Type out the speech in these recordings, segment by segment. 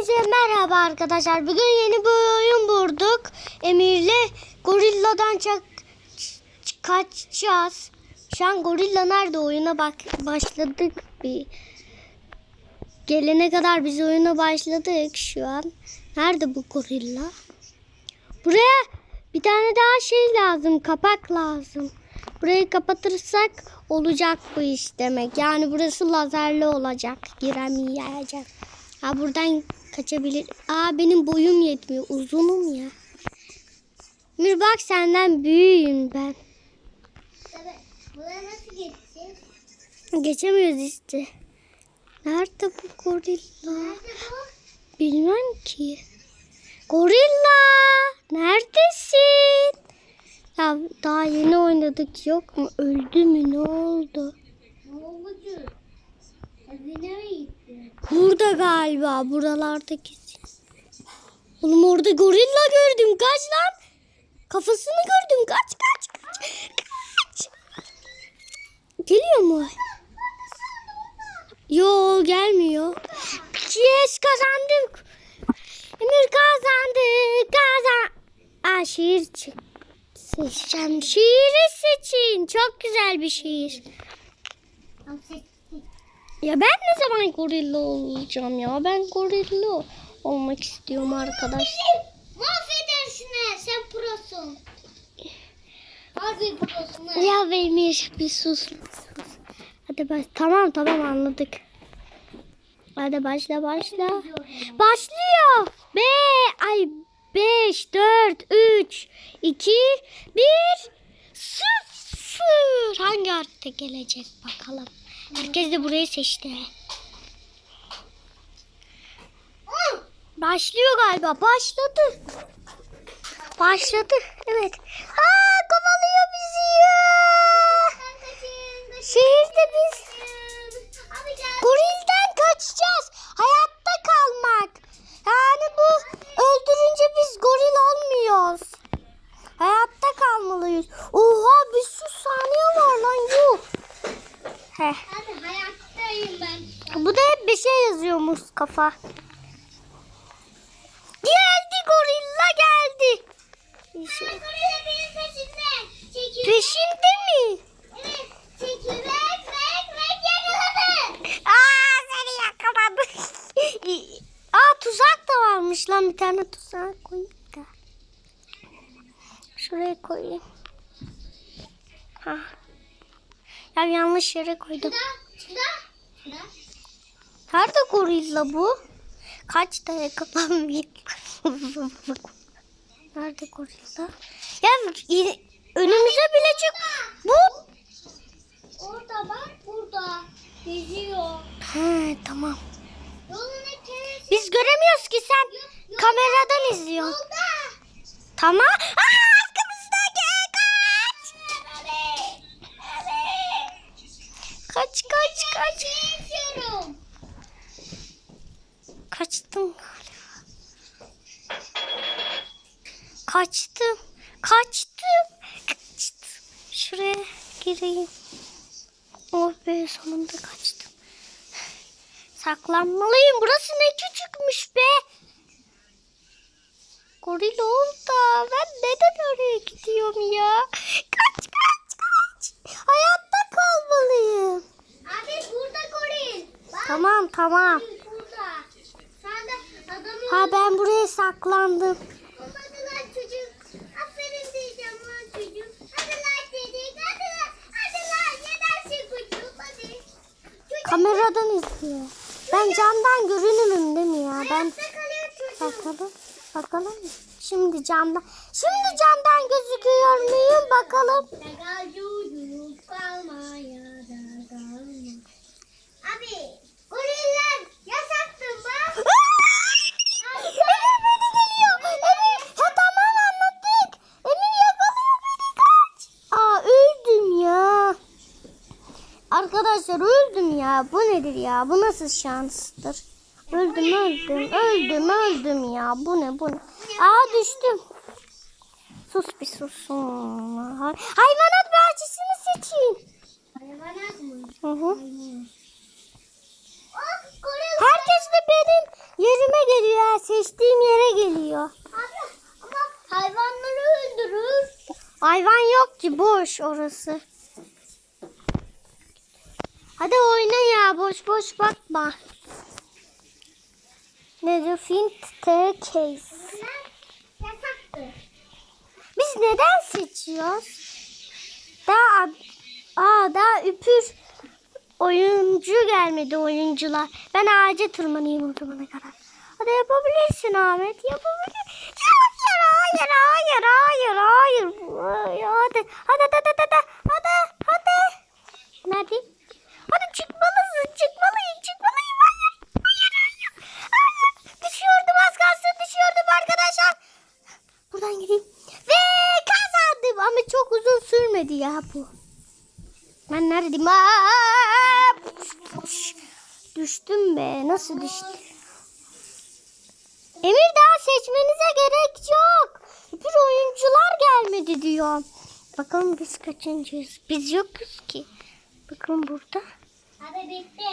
Hepinize merhaba arkadaşlar. Bugün yeni bir oyun bulduk. Emir'le gorilladan çak kaçacağız. Şu an gorilla nerede oyuna bak başladık bir. Gelene kadar biz oyuna başladık şu an. Nerede bu gorilla? Buraya bir tane daha şey lazım. Kapak lazım. Burayı kapatırsak olacak bu iş demek. Yani burası lazerli olacak. Giremeyecek. Ha buradan kaçabilir. Aa benim boyum yetmiyor. Uzunum ya. Mir bak senden büyüğüm ben. Evet. Buraya nasıl geçeceğiz? Geçemiyoruz işte. Nerede bu gorilla? Nerede bu? Bilmem ki. Gorilla! Neredesin? Ya daha yeni oynadık yok mu? Öldü mü? Ne oldu? Ne oldu? Evine mi gitti? Burada galiba. Buralarda kesin. Oğlum orada gorilla gördüm. Kaç lan. Kafasını gördüm. Kaç kaç kaç. Kaç. Geliyor mu? Yo gelmiyor. Yes kazandık. Emir kazandı. Kazan. Aa şiir. Seçeceğim. Şiiri seçin. Çok güzel bir şiir. Tam seçtik. Ya ben ne zaman gorilla olacağım ya? Ben gorilla olmak istiyorum arkadaş. Mahvedersin ha. Sen prosun. Harbi prosun. Ya Emir bir sus. sus. Hadi baş. Tamam tamam anladık. Hadi başla başla. Başlıyor. Be ay 5 4 3 2 1 0. Hangi harfte gelecek bakalım. Herkes de burayı seçti. Başlıyor galiba. Başladı. Başladı. Evet. Aa kovalıyor bizi ya. Şehirde biz Abi gel. gorilden kaçacağız. Hayatta kalmak. Yani bu öldürünce biz goril olmuyoruz. Hayatta kalmalıyız. Oha bir sürü saniye var lan yuh. Heh. Hadi hayattayım ben. Bu da hep bir şey yazıyormuş kafa. Geldi gorilla geldi. Sen gorilla benim peşimde. Çekil. Peşinde mi? Evet. Çekil. Bek bek bek yakaladı. Aa seni yakaladı. Aa tuzak da varmış lan bir tane tuzak koyayım da. Şuraya koyayım. Ha. Ya yanlış yere koydum. Şurada. Şurada. Nerede gorilla bu? Kaç da yakalanmayayım. Nerede gorilla? Ya i- önümüze bile çık. Bu. Orada bak burada. Geziyor. He tamam. Biz göremiyoruz ki sen kameradan izliyorsun. Yolda. Tamam. Aa, kaç. Kaç kaç kaç. Kaçtım galiba. Kaçtım. Kaçtım. Kaçtım. Şuraya gireyim. Oh be sonunda kaçtım. Saklanmalıyım. Burası ne küçükmüş be. Goril orada. Ben neden oraya gidiyorum ya? Kaç kaç kaç. Hayatta kalmalıyım. Abi burada goril. Bak. Tamam tamam. Yenersin çocuğum. Hadi. Çocuk. Kameradan izliyor. Ben camdan görünürüm değil mi ya? Ben bakalım. Bakalım. Şimdi camdan. Şimdi camdan gözüküyor muyum? Bakalım. Dagal çocuk kalmaya da kalma. Abi goriller yasaktır bak. Emir beni geliyor. Emir. Ha tamam anladık. Emir yakalıyor beni kaç. Aa öldüm ya. Arkadaşlar öldüm ya. Bu nedir ya? Bu nasıl şanstır? Öldüm öldüm. Öldüm öldüm ya. Bu ne bu ne? Aa düştüm. Sus bir susun. Hay- Hayvanat bahçesini seçin. Hayvanat mı? Hı hı. Herkes de benim yerime geliyor. Seçtiğim yere geliyor. Abi ama hayvanları öldürür. Hayvan yok ki boş orası. Hadi oyna ya boş boş bakma. Ne diyor? Flint Staircase. Biz neden seçiyoruz? Daha aa daha üpür oyuncu gelmedi oyuncular. Ben ağaca tırmanayım o zamana kadar. Hadi yapabilirsin Ahmet. Yapabilir. Hayır hayır hayır hayır. hayır. Hadi hadi hadi hadi hadi hadi hadi. Nerede? Hadi çıkmalısın çıkmalıyım çıkmalıyım. Hayır hayır hayır. hayır. Düşüyordum az kalsın düşüyordum arkadaşlar. Buradan gideyim. Ve kazandım ama çok uzun sürmedi ya bu. Ben neredeyim? Aa! Düştüm be. Nasıl düştüm? Emir daha seçmenize gerek yok. Bir oyuncular gelmedi diyor. Bakalım biz kaçıncıyız? Biz yokuz ki. Bakın burada. Hadi bitti.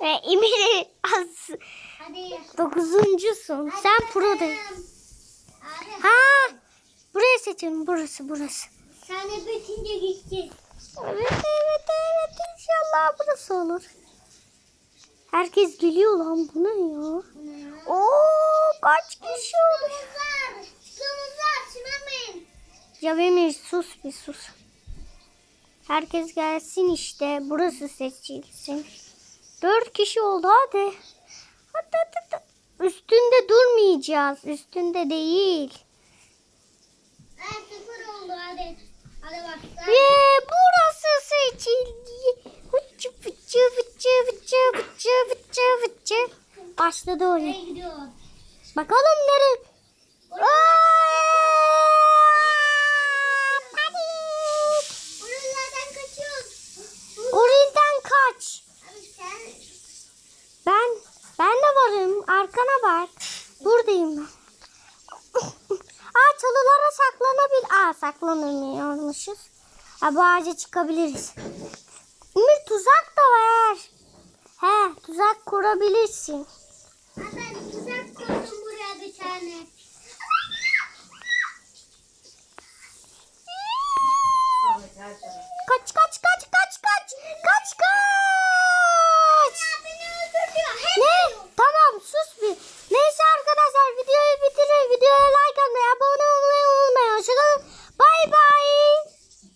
Ve Emir az Hadi. dokuzuncusun. Sen pro de. Abi Ha! Burayı seçelim. Burası burası. sen de bitince gideceğiz. Evet evet evet inşallah burası olur. Herkes geliyor lan bu ne ya? Oo kaç kişi oldu? Domuzlar. Domuzlar çınamayın. Ya Emir sus bir sus. Herkes gelsin işte. Burası seçilsin. Dört kişi oldu hadi. Hadi hadi hadi. Üstünde durmayacağız. Üstünde değil. Ben sıfır oldu hadi. Hadi bak. sen- Ve burası seçildi. Vıçı vıçı vıçı vıçı vıçı vıçı vıçı. Başladı oyun. Bakalım nereye? Oralardan kaçıyoruz. Orilden kaç. Abi sen Ben ben de varım. Arkana bak. Buradayım ben. Aa çalılara saklanabil. Aa saklanamıyormuşuz. Ha bu ağaca çıkabiliriz. Emir tuzak da var. He tuzak kurabilirsin. Aa, ben tuzak kurdum buraya bir tane. Kaç. Kaç kaç.